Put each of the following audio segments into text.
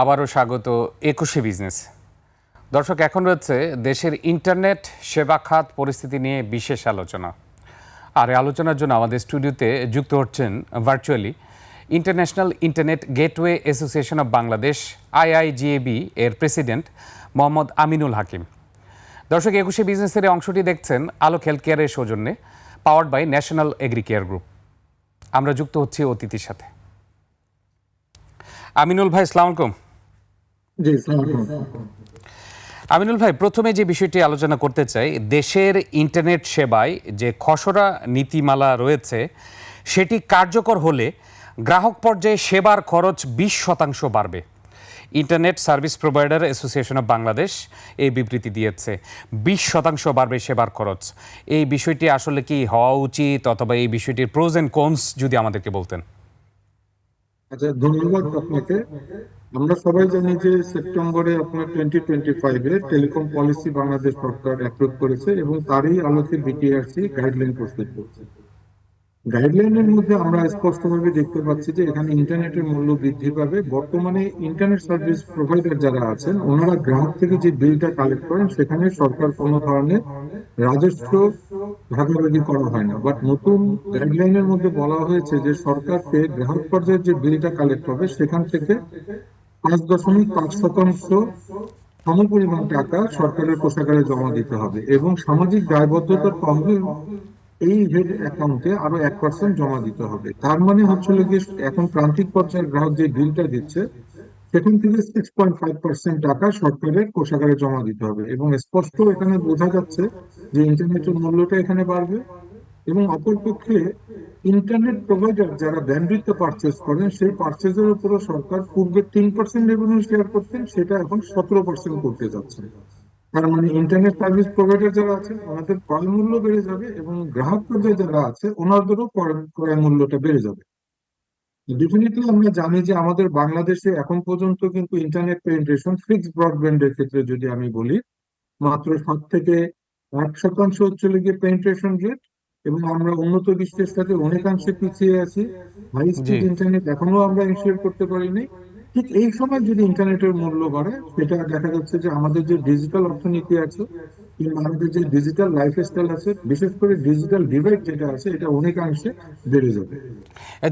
আবারও স্বাগত একুশে বিজনেস। দর্শক, এখন রয়েছে দেশের ইন্টারনেট, সেবা খাত, পরিস্থিতি নিয়ে বিশেষ আলোচনা। আর আলোচনার জন্য আমাদের স্টুডিওতে যুক্ত হচ্ছেন virtually international internet gateway association of Bangladesh IIGAB এর প্রেসিডেন্ট মোহাম্মদ আমিনুল হাকিম। দর্শক, একুশে বিজনেসের অংশটি দেখছেন আলোক হেলথ কেয়ারের সৌজন্যে powered by national agri care group আমরা যুক্ত হচ্ছি অতিথির সাথে। আমিনুল ভাই সালাম আলাইকুম। আমিনুল ভাই, প্রথমে যে বিষয়টি আলোচনা করতে চাই, দেশের ইন্টারনেট সেবায় যে খসড়া নীতিমালা রয়েছে, সেটি কার্যকর হলে গ্রাহক পর্যায়ে সেবার খরচ বিশ শতাংশ বাড়বে। Internet service provider association of Bangladesh এই বিবৃতি দিয়েছে, বিশ শতাংশ বাড়বে সেবার খরচ। এই বিষয়টি আসলে কি হওয়া উচিত, অথবা এই বিষয়টির প্রোজ অ্যান্ড কনস যদি আমাদেরকে বলতেন? আচ্ছা ধন্যবাদ আপনাকে। আমরা সবাই জানি যে সেপ্টেম্বরে আপনার টোয়েন্টি টোয়েন্টি এ টেলিকম পলিসি বাংলাদেশ সরকার অ্যাপ্রুভ করেছে এবং তারই আলোকে বিটিআরসি গাইডলাইন প্রস্তুত করছে। গাইডলাইনের মধ্যে আমরা স্পষ্টভাবে দেখতে পাচ্ছি যে এখানে ইন্টারনেটের মূল্য বৃদ্ধি পাবে। বর্তমানে ইন্টারনেট সার্ভিস প্রোভাইডার যারা আছেন, ওনারা গ্রাহক থেকে যে বিলটা কালেক্ট করেন, সেখানে সরকার কোনো ধরনের রাজস্ব ভাগাভাগি করা হয় না। বাট নতুন গাইডলাইনের মধ্যে বলা হয়েছে যে সরকারকে গ্রাহক পর্যায়ে যে বিলটা কালেক্ট হবে, সেখান থেকে পাঁচ দশমিক পাঁচ শতাংশ সমপরিমাণ টাকা সরকারের কোষাগারে জমা দিতে হবে এবং সামাজিক দায়বদ্ধতার সঙ্গে এই হেড অ্যাকাউন্টে আরও এক পার্সেন্ট জমা দিতে হবে, তার মানে হচ্ছিল গিয়ে এখন প্রান্তিক পর্যায়ের গ্রাহক যে বিলটা দিচ্ছে, সেখান থেকে সিক্স পয়েন্ট ফাইভ পার্সেন্ট টাকা সরকারের কোষাগারে জমা দিতে হবে এবং স্পষ্ট এখানে বোঝা যাচ্ছে যে ইন্টারনেটের মূল্যটা এখানে বাড়বে এবং অপরপক্ষে ইন্টারনেট প্রোভাইডার যারা ব্যান্ডউইথ পারচেজ করেন, সেই পারচেজের উপরও সরকার পূর্বে তিন পার্সেন্ট রেভিনিউ শেয়ার করতেন, সেটা এখন সতেরো পার্সেন্ট করতে যাচ্ছে। তার মানে ইন্টারনেট সার্ভিস প্রোভাইডার যারা আছেন ওনাদের ক্রয় মূল্য বেড়ে যাবে এবং গ্রাহক পর্যায়ে যারা আছে ওনাদেরও ক্রয়- ক্রয় মূল্যটা বেড়ে যাবে। ডেফিনেটলি আমরা জানি যে আমাদের বাংলাদেশে এখন পর্যন্ত কিন্তু ইন্টারনেট পেনিট্রেশন ফিক্সড ব্রডব্যান্ডের ক্ষেত্রে যদি আমি বলি মাত্র সাত থেকে আট শতাংশ হচ্ছে গিয়ে পেনিট্রেশন রেট এবং আমরা উন্নত বিশ্বের সাথে অনেকাংশে পিছিয়ে আছি। হাই স্পিড ইন্টারনেট এখনও আমরা ইনশিওর করতে পারিনি। ঠিক এই সময় যদি ইন্টারনেটের মূল্য বাড়ে, সেটা দেখা যাচ্ছে যে আমাদের যে ডিজিটাল অর্থনীতি আছে আমাদের যে ডিজিটাল লাইফ স্টাইল আছে, বিশেষ করে ডিজিটাল ডিভাইড যেটা আছে, এটা অনেকাংশে বেড়ে যাবে।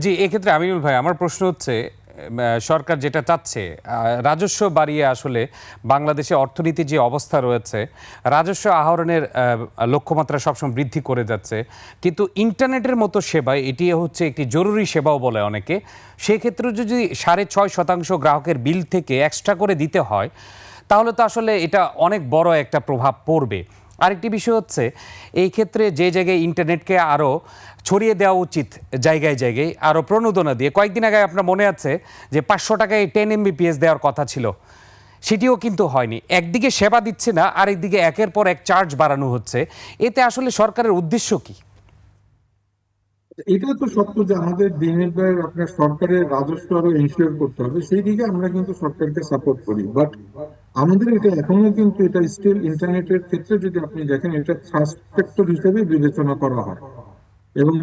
জি, এক্ষেত্রে আমিনুল ভাই, আমার প্রশ্ন হচ্ছে সরকার যেটা চাচ্ছে রাজস্ব বাড়িয়ে আসলে বাংলাদেশে অর্থনীতির যে অবস্থা রয়েছে, রাজস্ব আহরণের লক্ষ্যমাত্রা সবসময় বৃদ্ধি করে যাচ্ছে। কিন্তু ইন্টারনেটের মতো সেবায় এটি হচ্ছে একটি জরুরি সেবাও বলে অনেকে। সেক্ষেত্রে যদি সাড়ে ছয় শতাংশ গ্রাহকের বিল থেকে এক্সট্রা করে দিতে হয়, তাহলে তো আসলে এটা অনেক বড় একটা প্রভাব পড়বে। আরেকটি বিষয় হচ্ছে, এই ক্ষেত্রে যে জায়গায় ইন্টারনেটকে আরও ছড়িয়ে দেওয়া উচিত, জায়গায় জায়গায় আরও প্রণোদনা দিয়ে, কয়েকদিন আগে আপনার মনে আছে যে পাঁচশো টাকায় টেন এমবিপিএস দেওয়ার কথা ছিল, সেটিও কিন্তু হয়নি। একদিকে সেবা দিচ্ছে না, আরেকদিকে একের পর এক চার্জ বাড়ানো হচ্ছে। এতে আসলে সরকারের উদ্দেশ্য কি? এটা তো সত্য যে আমাদের দিনের বেলায় আপনার সরকারের রাজস্ব আরও ইনশিওর করতে হবে। সেই দিকে আমরা কিন্তু সরকারকে সাপোর্ট করি। বাট আমাদের এটা এখনও কিন্তু এটা স্টিল ইন্টারনেটের ক্ষেত্রে যদি আপনি দেখেন, এটা সেক্টর হিসেবে বিবেচনা করা হয়। এবং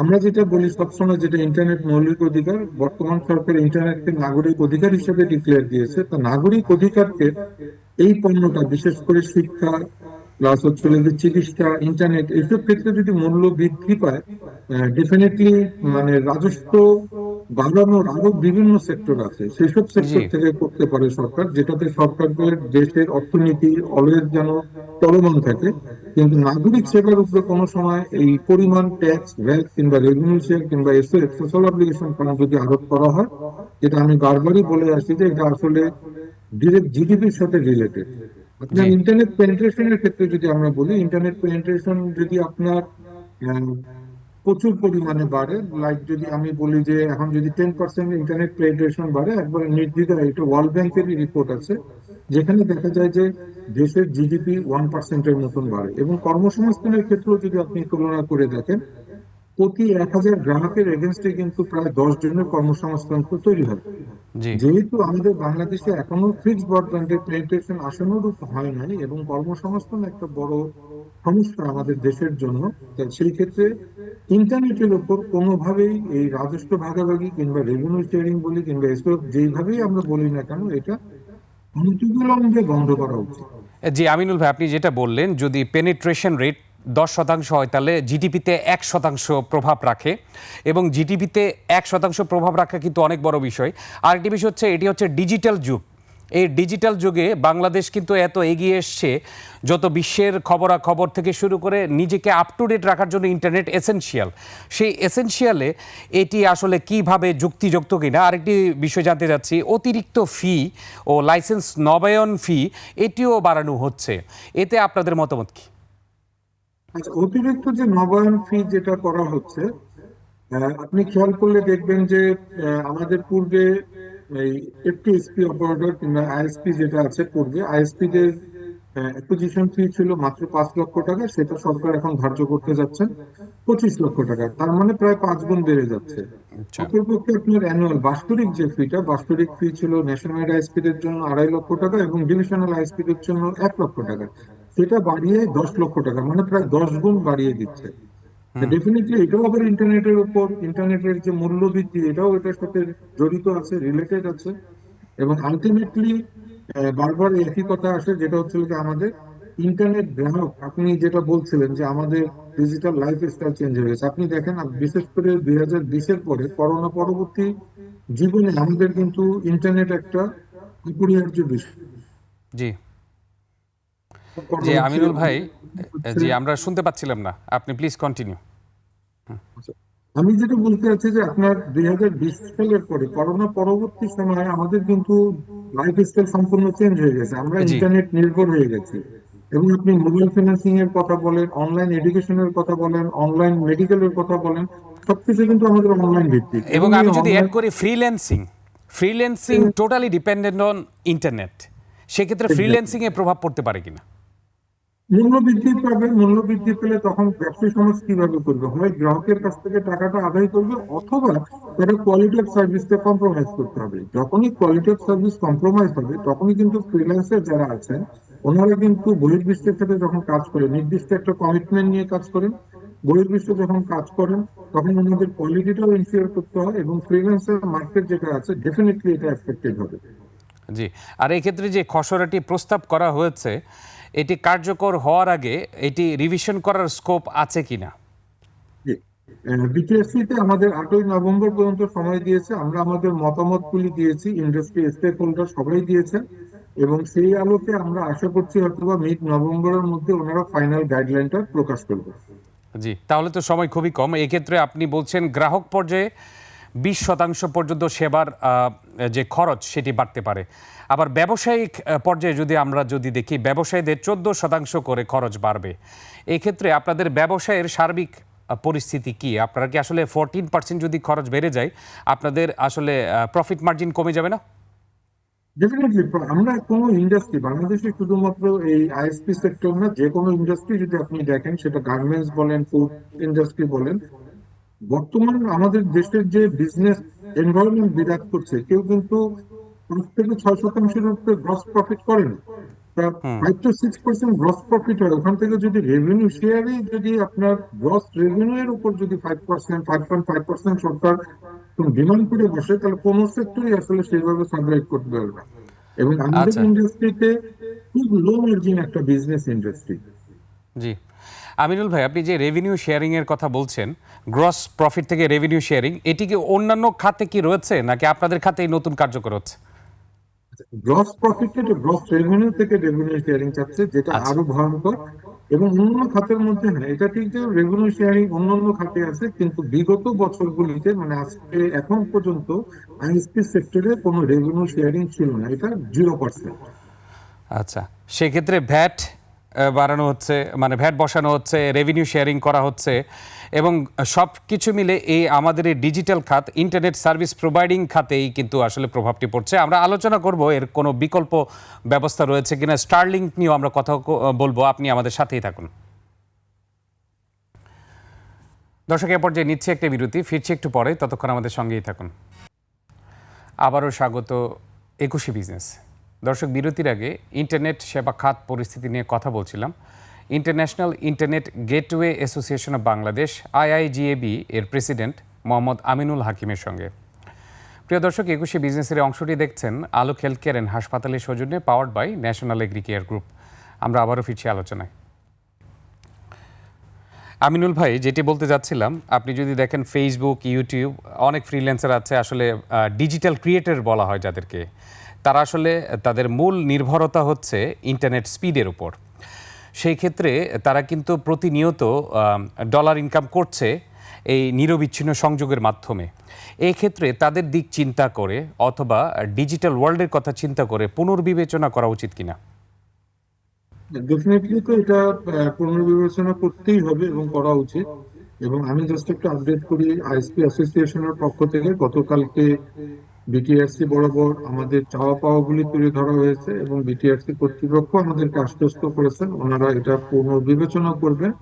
আমরা যেটা বলি সবসময় যেটা ইন্টারনেট মৌলিক অধিকার, বর্তমান সরকার ইন্টারনেটকে নাগরিক অধিকার হিসেবে ডিক্লেয়ার দিয়েছে। তো নাগরিক অধিকারকে এই পণ্যটা, বিশেষ করে শিক্ষা প্লাস হচ্ছে যে চিকিৎসা ইন্টারনেট এইসব ক্ষেত্রে যদি মূল্য বৃদ্ধি পায় ডেফিনেটলি মানে রাজস্ব বাড়ানোর আরও বিভিন্ন সেক্টর আছে। সেসব সেক্টর থেকে করতে পারে সরকার যেটাতে সরকারের দেশের অর্থনীতি অলওয়েজ যেন চলমান থাকে। কিন্তু নাগরিক সেবার উপরে কোনো সময় এই পরিমাণ ট্যাক্স ভ্যাট কিংবা রেভিনিউ শেয়ার কিংবা এসএস সোশ্যাল অব্লিগেশন ফান্ড যদি আরোপ করা হয় যেটা আমি বারবারই বলে আসছি যে এটা আসলে ডিরেক্ট জিডিপির সাথে রিলেটেড। ইন্টারনেট পেনিট্রেশনের ক্ষেত্রে যদি আমরা বলি ইন্টারনেট পেনিট্রেশন যদি আপনার প্রচুর পরিমাণে বাড়ে লাইক যদি আমি বলি যে এখন যদি টেন পার্সেন্ট ইন্টারনেট পেনিট্রেশন বাড়ে একবার নির্দ্বিধায় এটা ওয়ার্ল্ড ব্যাংকেরই রিপোর্ট আছে যেখানে দেখা যায় যে দেশের জিডিপি ওয়ান পার্সেন্টের মতন বাড়ে। এবং কর্মসংস্থানের ক্ষেত্রেও যদি আপনি তুলনা করে দেখেন প্রতি এক হাজার গ্রাহকের এগেনস্টে কিন্তু প্রায় দশ জনের কর্মসংস্থান তো তৈরি হবে। যেহেতু আমাদের বাংলাদেশে এখনও ফিক্সড ব্রডব্যান্ডের পেনিট্রেশন আসানুরূপ হয় নাই এবং কর্মসংস্থান একটা বড় সমস্যা আমাদের দেশের জন্য সেই ক্ষেত্রে ইন্টারনেটের উপর কোনোভাবেই এই রাজস্ব ভাগাভাগি কিংবা রেভিনিউ শেয়ারিং বলি কিংবা এসব যেইভাবেই আমরা বলি না কেন এটা অনতিবিলম্বে বন্ধ করা উচিত। জি আমিনুল ভাই আপনি যেটা বললেন যদি পেনিট্রেশন রেট দশ শতাংশ হয় তাহলে জিডিপিতে এক শতাংশ প্রভাব রাখে এবং জিডিপিতে এক শতাংশ প্রভাব রাখা কিন্তু অনেক বড় বিষয়। আরেকটি বিষয় হচ্ছে, এটি হচ্ছে ডিজিটাল যুগ। এই ডিজিটাল যুগে বাংলাদেশ কিন্তু এত এগিয়ে এসছে, যত বিশ্বের খবরাখবর থেকে শুরু করে নিজেকে আপ টু ডেট রাখার জন্য ইন্টারনেট এসেনশিয়াল সেই এসেনশিয়ালে এটি আসলে কীভাবে যুক্তিযুক্ত কিনা, আরেকটি বিষয় জানতে চাচ্ছি অতিরিক্ত ফি ও লাইসেন্স নবায়ন ফি এটিও বাড়ানো হচ্ছে। এতে আপনাদের মতামত কি? আচ্ছা অতিরিক্ত যে নবায়ন ফি যেটা করা হচ্ছে আপনি খেয়াল করলে দেখবেন যে আমাদের পূর্বে এই এফটিএসপি অপারেটর কিংবা আইএসপি যেটা আছে পূর্বে আইএসপি দের অ্যাকুইজিশন ফি ছিল মাত্র পাঁচ লক্ষ টাকা সেটা সরকার এখন ধার্য করতে যাচ্ছেন পঁচিশ লক্ষ টাকা। তার মানে প্রায় পাঁচ গুণ বেড়ে যাচ্ছে। আচ্ছা। অপরপক্ষে আপনার অ্যানুয়াল বাৎসরিক যে ফিটা বাৎসরিক ফি ছিল ন্যাশনাল আইএসপি দের জন্য আড়াই লক্ষ টাকা এবং ডিভিশনাল আইএসপি দের জন্য এক লক্ষ টাকা। সেটা বাড়িয়ে দশ লক্ষ টাকা মানে প্রায় দশ গুণ বাড়িয়ে দিচ্ছে। ডেফিনেটলি এটাও আবার ইন্টারনেটের উপর ইন্টারনেটের যে মূল্য বৃদ্ধি এটাও এটার সাথে জড়িত আছে রিলেটেড আছে। এবং আলটিমেটলি বারবার একই কথা আসে যেটা হচ্ছে যে আমাদের ইন্টারনেট গ্রাহক আপনি যেটা বলছিলেন যে আমাদের ডিজিটাল লাইফ স্টাইল চেঞ্জ হয়ে গেছে। আপনি দেখেন বিশেষ করে দুই হাজার বিশের পরে করোনা পরবর্তী জীবনে আমাদের কিন্তু ইন্টারনেট একটা অপরিহার্য বিষয়। জি। জি আমিনুল ভাই জি আমরা শুনতে পাচ্ছিলাম না আপনি প্লিজ কন্টিনিউ আমি যেটা বলতে চাচ্ছি যে আপনার দুই হাজার বিশ সালের পরে করোনা পরবর্তী সময়ে আমাদের কিন্তু লাইফ স্টাইল সম্পূর্ণ চেঞ্জ হয়ে গেছে। আমরা ইন্টারনেট নির্ভর হয়ে গেছি। এবং আপনি মোবাইল ফিনান্সিং এর কথা বলেন অনলাইন এডুকেশনের কথা বলেন অনলাইন মেডিকেলের কথা বলেন সবকিছু কিন্তু আমাদের অনলাইন ভিত্তিক। এবং আমি যদি অ্যাড করি freelancing freelancing totally dependent on internet সেক্ষেত্রে ফ্রিল্যান্সিং এ প্রভাব পড়তে পারে কিনা? মূল্য বৃদ্ধি পাবে মূল্য বৃদ্ধি পেলে তখন ব্যবসায়ী সমাজ কীভাবে করবে? হয় গ্রাহকের কাছ থেকে টাকাটা আদায় করবে অথবা তারা কোয়ালিটি অফ সার্ভিসটা কম্প্রোমাইজ করতে হবে। যখনই কোয়ালিটি অফ সার্ভিস কম্প্রোমাইজ হবে, তখনই কিন্তু ফ্রিল্যান্সার যারা আছেন, ওনারা কিন্তু বহির্বিশ্বের সাথে যখন কাজ করে নির্দিষ্ট একটা কমিটমেন্ট নিয়ে কাজ করেন, বহির্বিশ্বে যখন কাজ করেন, তখন ওনাদের কোয়ালিটিটাও ইনশিওর করতে হয় এবং ফ্রিল্যান্সার মার্কেট যেটা আছে ডেফিনেটলি এটা এফেক্টেড হবে। জি, আর এই ক্ষেত্রে যে খসড়াটি প্রস্তাব করা হয়েছে এটি কার্যকর হওয়ার আগে এটি রিভিশন করার স্কোপ আছে কিনা? বিটিএসসি তে আমাদের আটই নভেম্বর পর্যন্ত সময় দিয়েছে। আমরা আমাদের মতামতগুলি দিয়েছি ইন্ডাস্ট্রি স্টেক হোল্ডার সবাই দিয়েছে এবং সেই আলোকে আমরা আশা করছি হয়তোবা মিড নভেম্বরের মধ্যে ওনারা ফাইনাল গাইডলাইনটা প্রকাশ করবে। জি তাহলে তো সময় খুবই কম। এক্ষেত্রে আপনি বলছেন গ্রাহক পর্যায়ে বিশ শতাংশ পর্যন্ত সেবার যে খরচ সেটি বাড়তে পারে। আবার ব্যবসায়িক পর্যায়ে যদি আমরা যদি দেখি, ব্যবসায়ীদের চোদ্দ শতাংশ করে খরচ বাড়বে। এক্ষেত্রে আপনাদের ব্যবসায়ের সার্বিক পরিস্থিতি কি? আপনারা কি আসলে ফোরটিন পার্সেন্ট যদি খরচ বেড়ে যায়, আপনাদের আসলে প্রফিট মার্জিন কমে যাবে না? ডেফিনেটলি আমরা কোনো ইন্ডাস্ট্রি বাংলাদেশে শুধুমাত্র এই আইএসপি সেক্টর না, যে কোনো ইন্ডাস্ট্রি যদি আপনি দেখেন, সেটা গার্মেন্টস বলেন ফুড ইন্ডাস্ট্রি বলেন বর্তমান আমাদের দেশের যে বিজনেস এনভায়রনমেন্ট বিরাজ করছে কেউ কিন্তু পাঁচ থেকে ছয় শতাংশের উপরে গ্রস প্রফিট করে না five to six percent gross profit হয় ওখান থেকে যদি রেভিনিউ শেয়ারে যদি আপনার গ্রস রেভিনিউ এর উপর যদি five percent five point five percent সরকার ডিমান্ড করে বসে তাহলে কোন সেক্টরই আসলে সেভাবে সার্ভাইভ করতে পারবে না। এবং আমাদের আচ্ছা। ইন্ডাস্ট্রিতে খুব লো মার্জিন একটা বিজনেস ইন্ডাস্ট্রি জি আমিনুল ভাই আপনি যে রেভিনিউ শেয়ারিং এর কথা বলছেন গ্রস প্রফিট থেকে রেভিনিউ শেয়ারিং এটি কি অন্যান্য খাতে কি রয়েছে নাকি আপনাদের খাতেই নতুন কার্যকর হচ্ছে গ্রস প্রফিট থেকে গ্রস রেভিনিউ থেকে রেভিনিউ শেয়ারিং চাচ্ছে যেটা আচ্ছা। আরও ভয়ঙ্কর এবং অন্যান্য খাতের মধ্যে হ্যাঁ এটা ঠিক যে রেভিনিউ শেয়ারিং অন্যান্য খাতে আছে কিন্তু বিগত বছরগুলিতে মানে আজকে এখন পর্যন্ত আইএসপি সেক্টরে কোনো রেভিনিউ শেয়ারিং ছিল না এটা জিরো পার্সেন্ট আচ্ছা সেক্ষেত্রে ভ্যাট বাড়ানো হচ্ছে মানে ভ্যাট বসানো হচ্ছে রেভিনিউ শেয়ারিং করা হচ্ছে এবং সব কিছু মিলে এই আমাদের এই ডিজিটাল খাত ইন্টারনেট সার্ভিস প্রোভাইডিং খাতেই কিন্তু আসলে প্রভাবটি পড়ছে। আমরা আলোচনা করব এর কোনো বিকল্প ব্যবস্থা রয়েছে কিনা স্টারলিংক নিয়েও আমরা কথা বলব, আপনি আমাদের সাথেই থাকুন। দর্শক, এ পর্যায়ে নিচ্ছে একটা বিরতি, ফিরছি একটু পরে, ততক্ষণ আমাদের সঙ্গেই থাকুন। আবারও স্বাগত, একুশে বিজনেস দর্শক, বিরতির আগে ইন্টারনেট সেবা খাত পরিস্থিতি নিয়ে কথা বলছিলাম। International internet gateway association of Bangladesh, IIGAB, এর প্রেসিডেন্ট মোহাম্মদ আমিনুল হাকিমের সঙ্গে। প্রিয় দর্শক, একুশে বিজনেসের অংশটি দেখছেন আলোক হেলথ কেয়ার অ্যান্ড হাসপাতালের সৌজন্যে powered by national agri care group. আমরা আবারও ফিরছি আলোচনায়। আমিনুল ভাই, যেটি বলতে যাচ্ছিলাম, আপনি যদি দেখেন ফেসবুক ইউটিউব অনেক ফ্রিল্যান্সার আছে, আসলে ডিজিটাল ক্রিয়েটর বলা হয় যাদেরকে। তারা আসলে তাদের মূল নির্ভরতা হচ্ছে ইন্টারনেট স্পিডের উপর। সেই ক্ষেত্রে তারা কিন্তু প্রতিনিয়ত ডলার ইনকাম করছে এই নিরবিচ্ছিন্ন সংযোগের মাধ্যমে। এই ক্ষেত্রে তাদের দিক চিন্তা করে অথবা ডিজিটাল ওয়ার্ল্ডের কথা চিন্তা করে পুনর্বিবেচনা করা উচিত কিনা? ডেফিনেটলি তো এটা পুনর্বিবেচনা করতেই হবে এবং করা উচিত। এবং আমি জাস্ট একটু আপডেট করি আইএসপি অ্যাসোসিয়েশনের পক্ষ থেকে গতকালকে বিটিআরসি বরাবর আমাদের চাওয়া পাওয়াগুলি তুলে ধরা হয়েছে এবং বিটিআরসি কর্তৃপক্ষ আমাদেরকে আশ্বস্ত করেছেন। ওনারা এটা পুনর্বিবেচনা করবেন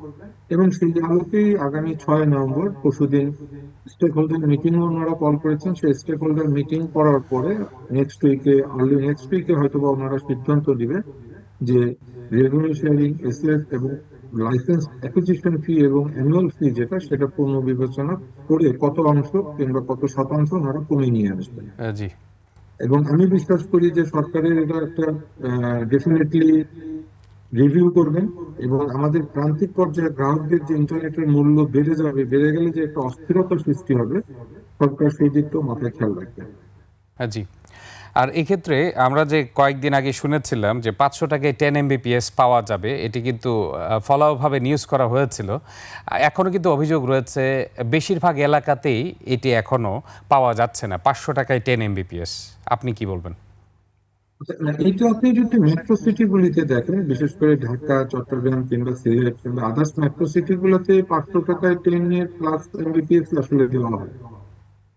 এবং সেই আলোকেই আগামী ছয় নভেম্বর পরশুদিন স্টেক হোল্ডার মিটিং ওনারা কল করেছেন। সেই স্টেক হোল্ডার মিটিং করার পরে নেক্সট উইকে আর্লি নেক্সট উইকে হয়তো বা ওনারা সিদ্ধান্ত দিবে যে রেভিনিউ শেয়ারিং এসএস এবং লাইসেন্স অ্যাকুইজিশন ফি এবং অ্যানুয়াল ফি যেটা সেটা পুনর্বিবেচনা করে কত অংশ কিংবা কত শতাংশ ওনারা কমিয়ে নিয়ে আসবেন। জি। এবং আমি বিশ্বাস করি যে সরকারের এটা একটা ডেফিনেটলি রিভিউ করবেন এবং আমাদের প্রান্তিক পর্যায়ে গ্রাহকদের যে ইন্টারনেটের মূল্য বেড়ে যাবে বেড়ে গেলে যে একটা অস্থিরতা সৃষ্টি হবে সরকার সেই দিকটাও মাথায় খেয়াল রাখবে। হ্যাঁ জি। আর এক্ষেত্রে আমরা যে কয়েকদিন আগে শুনেছিলাম যে পাঁচশো টাকায় টেন এমবিপিএস পাওয়া যাবে এটি কিন্তু ফলাওভাবে নিউজ করা হয়েছিল। এখনও কিন্তু অভিযোগ রয়েছে বেশিরভাগ এলাকাতেই এটি এখনও পাওয়া যাচ্ছে না পাঁচশো টাকায় টেন এমবিপিএস আপনি কি বলবেন? না, এইটা আপনি যদি মেট্রো সিটি গুলিতে দেখেন বিশেষ করে ঢাকা চট্টগ্রাম কিংবা সিলেট কিংবা আদার্স মেট্রো সিটি গুলোতে পাঁচশো টাকায় টেন এর প্লাস এমবিপিএস আসলে দেওয়া হয়।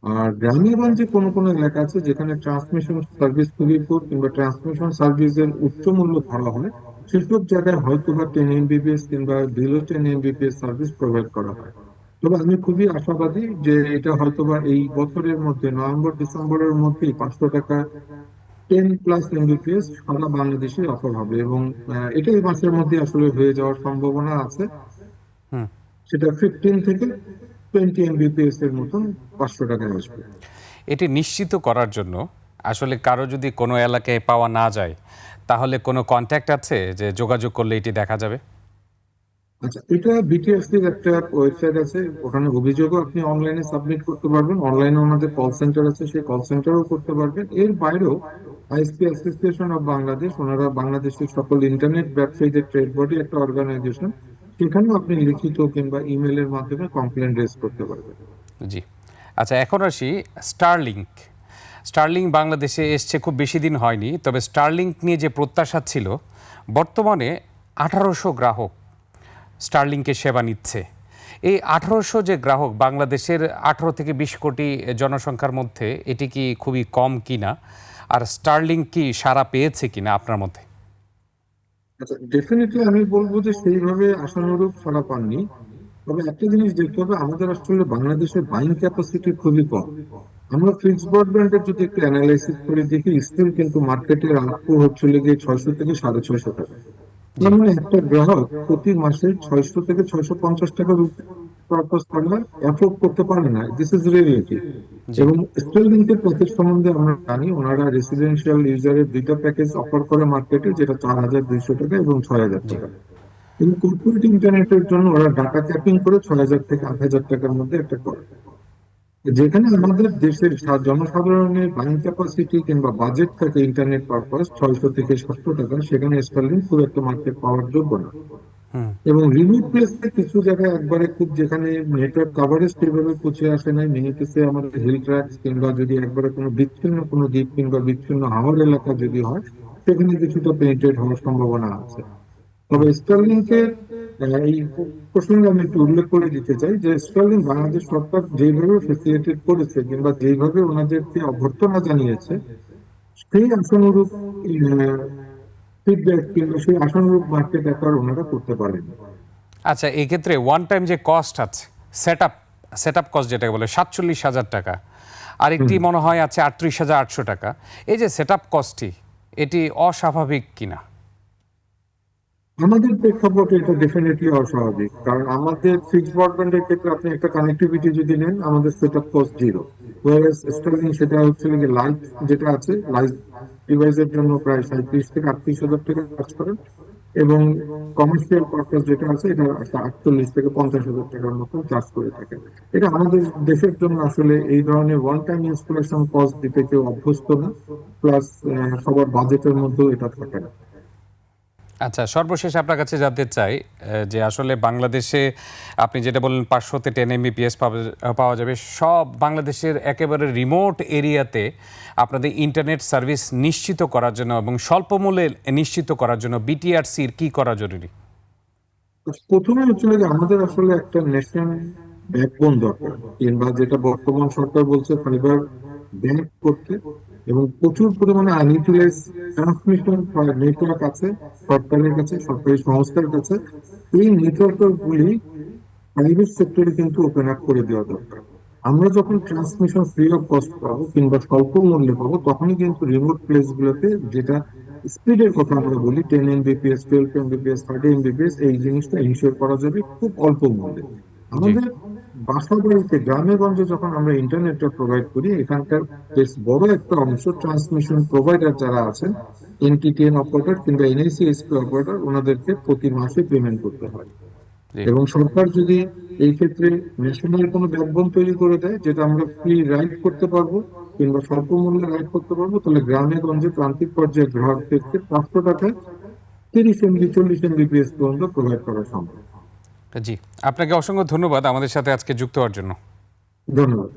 আর গ্রামে গঞ্জে কোনো কোনো এলাকা আছে যেখানে ট্রান্সমিশন সার্ভিস খুবই poor কিংবা ট্রান্সমিশন সার্ভিসের উচ্চ মূল্য ধরা হয় সেসব জায়গায় হয়তো বা টেন এমবিপিএস কিংবা below ten Mbps service provide করা হয় তবে আমি খুবই আশাবাদী যে এটা হয়তোবা এই বছরের মধ্যে নভেম্বর ডিসেম্বরের মধ্যেই পাঁচশো টাকা টেন প্লাস এমবিপিএস সারা বাংলাদেশে অফার হবে এবং এটা এই মাসের মধ্যে আসলে হয়ে যাওয়ার সম্ভাবনা আছে। সেটা ফিফটিন থেকে টোয়েন্টি এমবিপিএস এর মতন পাঁচশো টাকায় আসবে। এটি নিশ্চিত করার জন্য আসলে কারও যদি কোনো এলাকায় পাওয়া না যায় তাহলে কোনো কন্ট্যাক্ট আছে যে যোগাযোগ করলে এটি দেখা যাবে? আচ্ছা এটা বিটিএসসি এর একটা ওয়েবসাইট আছে ওখানে অভিযোগও আপনি অনলাইনে সাবমিট করতে পারবেন অনলাইনে ওনাদের কল সেন্টার আছে সেই কল সেন্টারও করতে পারবেন। এর বাইরেও আইএসপি অ্যাসোসিয়েশন অফ বাংলাদেশ ওনারা বাংলাদেশের সকল ইন্টারনেট ব্যবসায়ীদের ট্রেড বডি একটা অর্গানাইজেশন সেখানেও আপনি লিখিত কিংবা ইমেলের মাধ্যমে কমপ্লেন রেজ করতে পারবেন। জি। আচ্ছা এখন আসি স্টারলিংক স্টারলিংক বাংলাদেশে এসছে খুব বেশি দিন হয়নি, তবে স্টারলিংক নিয়ে যে প্রত্যাশা ছিল, বর্তমানে আঠারোশো গ্রাহক স্টারলিংকের সেবা নিচ্ছে। এই আঠারোশো যে গ্রাহক বাংলাদেশের আঠারো থেকে বিশ কোটি জনসংখ্যার মধ্যে, এটি কি খুবই কম কিনা? আর স্টারলিংক কি সারা পেয়েছে কিনা আপনার মধ্যে আচ্ছা ডেফিনেটলি আমি বলব যে সেইভাবে আশানুরূপ ফলা পাননি। তবে একটা জিনিস দেখতে হবে, আমাদের আসলে বাংলাদেশের বাইং ক্যাপাসিটি খুবই কম। আমরা ফিক্সড ব্রডব্যান্ডের যদি একটু অ্যানালাইসিস করে দেখি স্টিল কিন্তু মার্কেটের আউটপুট হচ্ছিল ছয়শো থেকে সাড়ে ছয়শো টাকা। মানে একটা গ্রাহক প্রতি মাসে ছয়শো থেকে ছয়শো পঞ্চাশ টাকার পারপাস অ্যাফোর্ড করতে পারে না। দিস ইজ রিয়েলিটি এবং প্যাকেজ সম্বন্ধে আমরা জানি ওনারা রেসিডেন্সিয়াল ইউজারের দুইটা প্যাকেজ অফার করে মার্কেটে যেটা চার হাজার দুইশো টাকা এবং ছয় হাজার টাকা। কিন্তু কর্পোরেট ইন্টারনেটের জন্য ওরা ডাটা ক্যাপিং করে ছয় হাজার থেকে আট হাজার টাকার মধ্যে একটা করে। যেখানে আমাদের দেশের জনসাধারণের বাইং ক্যাপাসিটি কিংবা বাজেট থাকে ইন্টারনেট পারপাস ছয়শো থেকে সাতশো টাকা সেখানে স্টার্লিং খুব একটা মার্কেট পাওয়ার যোগ্য না। এবং রিমোট প্লেসে কিছু জায়গায় একবারে খুব যেখানে নেটওয়ার্ক কাভারেজ সেভাবে পৌঁছে আসে নাই। মিনিটেসে আমাদের হিল ট্র্যাক্স কিংবা যদি একবারে কোনো বিচ্ছিন্ন, কোনো দ্বীপ কিংবা বিচ্ছিন্ন হাওর এলাকা যদি হয়, সেখানে কিছুটা পেনিট্রেট হওয়ার সম্ভাবনা আছে। তবে স্টারলিংকের এই প্রসঙ্গে আমি একটু উল্লেখ করে দিতে চাই যে স্টারলিং বাংলাদেশ সরকার যেভাবে ফেসিলিটেট করেছে কিংবা যেভাবে ওনাদেরকে অভ্যর্থনা জানিয়েছে, সেই আশানুরূপ ফিডব্যাক কিংবা সেই আশানুরূপ মার্কেট এখন ওনারা করতে পারেন আচ্ছা এক্ষেত্রে ওয়ান টাইম যে কস্ট আছে set up set up cost যেটাকে বলে সাতচল্লিশ হাজার টাকা। আরেকটি মনে হয় আছে আটত্রিশ হাজার আটশো টাকা। এই যে সেট আপ কস্টটি এটি অস্বাভাবিক কিনা? আমাদের প্রেক্ষাপটে এটা ডেফিনেটলি অস্বাভাবিক। কারণ আমাদের ফিক্সড ব্রডব্যান্ডের ক্ষেত্রে আপনি একটা কানেক্টিভিটি যদি নেন আমাদের সেট আপ কস্ট জিরো ওয়ারেস স্টার্লিং সেটা হচ্ছে যে লাইট যেটা আছে লাইট ডিভাইসের জন্য প্রায় সাঁত্রিশ থেকে আটত্রিশ হাজার টাকা খরচ করেন এবং কমার্শিয়াল পারপাস যেটা আছে, এটা আটচল্লিশ থেকে পঞ্চাশ হাজার টাকার মতো চার্জ করে থাকে। এটা আমাদের দেশের জন্য আসলে এই ধরনের ওয়ান টাইম ইনস্টলেশন কস্ট দিতে কেউ অভ্যস্ত না। প্লাস সবার বাজেটের মধ্যেও এটা থাকে না। আচ্ছা সর্বশেষ আপনার কাছে জানতে চাই যে আসলে বাংলাদেশে আপনি যেটা বললেন, পাঁচশোতে টেন এমবিপিএস পাওয়া যাবে, সব বাংলাদেশের একেবারে রিমোট এরিয়াতে আপনাদের ইন্টারনেট সার্ভিস নিশ্চিত করার জন্য এবং স্বল্প মূল্যে নিশ্চিত করার জন্য বিটিআরসির কি করা জরুরি? প্রথমে হচ্ছে যে আমাদের আসলে একটা ন্যাশনাল ব্যাকবোন দরকার। কিংবা যেটা বর্তমান সরকার বলছে ফাইবার ব্যাংক করতে। এবং প্রচুর পরিমাণে আনইউটিলাইজ নেটওয়ার্ক আছে, সরকারের কাছে, সরকারি সংস্থার কাছে। এই নেটওয়ার্ক গুলি প্রাইভেট সেক্টরে কিন্তু ওপেন আপ করে দেওয়া দরকার। আমরা যখন ট্রান্সমিশন ফ্রি অফ কস্ট পাবো কিংবা স্বল্প মূল্যে পাবো, তখনই কিন্তু রিমোট প্লেস গুলোতে যেটা স্পিডের কথা আমরা বলি ten Mbps twelve Mbps thirty Mbps এই জিনিসটা ইনশিওর করা যাবে খুব অল্প মূল্যে। আমাদের বাসা বাড়িতে গ্রামে গঞ্জে যখন আমরা ইন্টারনেটটা প্রোভাইড করি এখানকার বেশ বড় একটা অংশ ট্রান্সমিশন প্রোভাইডার যারা আছেন এনটিটিএন অপারেটর কিংবা এনআইসিএসপি অপারেটর ওনাদেরকে প্রতি মাসে পেমেন্ট করতে হয়। এবং সরকার যদি এই ক্ষেত্রে ন্যাশনাল কোনো ব্যাকবোন তৈরি করে দেয় যেটা আমরা ফ্রি রাইড করতে পারব কিংবা স্বল্প মূল্যে রাইড করতে পারব তাহলে গ্রামে গঞ্জে প্রান্তিক পর্যায়ে গ্রাহকদেরকে পাঁচশো টাকায় তিরিশ এমবি চল্লিশ এমবিপিএস পর্যন্ত প্রোভাইড করা সম্ভব। জি আপনাকে অসংখ্য ধন্যবাদ আমাদের সাথে আজকে যুক্ত হওয়ার জন্য। ধন্যবাদ।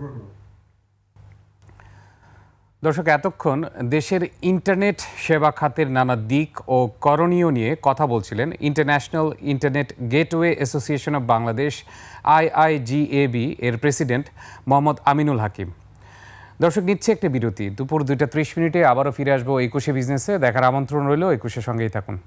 দর্শক এতক্ষণ দেশের ইন্টারনেট সেবা খাতের নানা দিক ও করণীয় নিয়ে কথা বলছিলেন international internet gateway association of Bangladesh IIGAB এর প্রেসিডেন্ট মোহাম্মদ আমিনুল হাকিম। দর্শক নিচ্ছে একটা বিরতি। দুপুর দুইটা ত্রিশ মিনিটে আবারও ফিরে আসব একুশে বিজনেসে। দেখার আমন্ত্রণ রইল একুশের সঙ্গেই থাকুন।